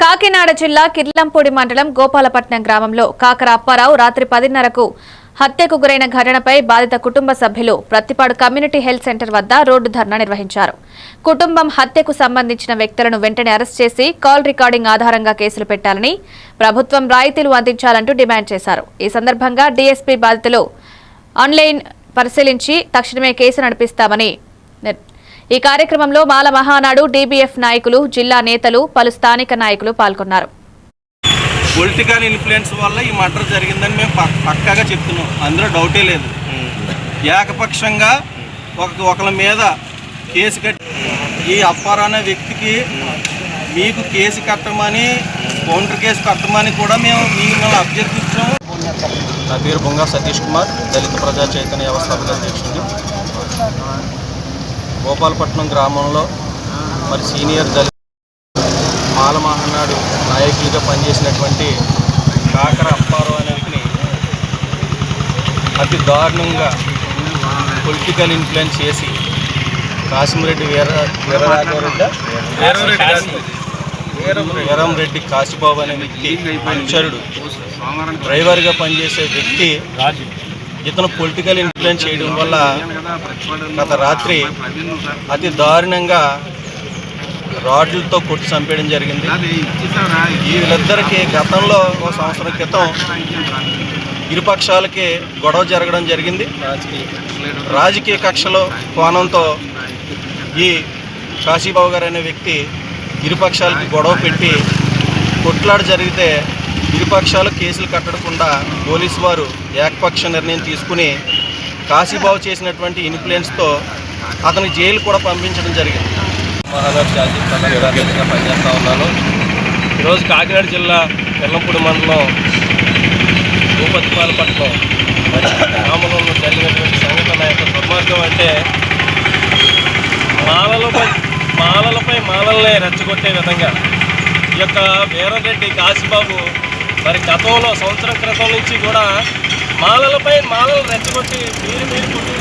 కాకినాడ జిల్లా కిర్లంపూడి మండలం గోపాలపట్నం గ్రామంలో కాకర అప్పారావు రాత్రి పదిన్నరకు హత్యకు గురైన ఘటనపై బాధిత కుటుంబ సభ్యులు ప్రత్తిపాడు కమ్యూనిటీ హెల్త్ సెంటర్ వద్ద రోడ్డు ధర్నా నిర్వహించారు. కుటుంబం హత్యకు సంబంధించిన వ్యక్తులను వెంటనే అరెస్ట్ చేసి కాల్ రికార్డింగ్ ఆధారంగా కేసులు పెట్టాలని ప్రభుత్వం రాయితీలు అందించాలంటూ డిమాండ్ చేశారు. ఈ సందర్భంగా డీఎస్పీ బాధితులు ఆన్లైన్ పరిశీలించి తక్షణమే కేసు నడిపిస్తామని ఈ కార్యక్రమంలో మాల మహానాడు డీబీఎఫ్ నాయకులు జిల్లా నేతలు పలు స్థానిక నాయకులు పాల్గొన్నారు. పొలిటికల్ ఇన్ఫ్లుయెన్స్ వల్ల ఈ మర్డర్ జరిగిందని మేము పక్- పక్కాగా చెప్తున్నాం. అందులో డౌటే లేదు. ఏకపక్షంగా ఒక ఒకళ్ళ మీద కేసు కట్టి ఈ అప్పారా అనే వ్యక్తికి మీకు కేసు కట్టమని కౌంటర్ కేసు కట్టమని కూడా మేము మిమ్మల్ని అభ్యర్థించాము నా పేరు బొంగా సతీష్ కుమార్ దళిత ప్రజా చైతన్య వ్యవస్థాపక అధ్యక్షుడిని. గోపాలపట్నం గ్రామంలో మరి సీనియర్ దళిత మాలమహనాడు నాయకులుగా పనిచేసినటువంటి కాకర అప్పారావు అనే వ్యక్తిని అతి దారుణంగా పొలిటికల్ ఇన్ఫ్లుయెన్స్ చేసి కాసిమిరెడ్డి వీర వీరరాఘవరెడ్డి వీరంరెడ్డి కాశీబాబు అనే వ్యక్తి అనుచరుడు డ్రైవర్గా పనిచేసే వ్యక్తి ఇతను పొలిటికల్ ఇన్ఫ్లుయెన్స్ చేయడం వల్ల గత రాత్రి అతి దారుణంగా రాడ్లతో కొట్టి చంపేయడం జరిగింది. వీళ్ళిద్దరికి గతంలో ఒక సంవత్సరం క్రితం ఇరుపక్షాలకి గొడవ జరగడం జరిగింది. రాజకీయ కక్షలో కోణంతో ఈ కాశీబాబు గారు అనే వ్యక్తి ఇరుపక్షాలకి గొడవ పెట్టి కొట్లాడ జరిగితే ఇరుపక్షాలు కేసులు కట్టకుండా పోలీసు వారు ఏకపక్ష నిర్ణయం తీసుకుని కాశీబాబు చేసినటువంటి ఇన్ఫ్లుయెన్స్తో అతని జైలు కూడా పంపించడం జరిగింది. మహానగర్ జాతీయ పనిచేస్తూ ఉన్నాను. ఈరోజు కాకినాడ జిల్లా వెల్లంపూడి మండలం భూపతిపాలపట్నం మరి గ్రామంలో జరిగినటువంటి సంఘటన యొక్క దుర్మార్గం అంటే మాలలపై మాలలపై మాలల్ని రెచ్చగొట్టే విధంగా ఈ యొక్క వీరరెడ్డి కాశీబాబు మరి గతంలో సంవత్సరం క్రితం నుంచి కూడా మాలలపై మాలలు రెచ్చగొట్టి మీరు మీరు పుట్టింది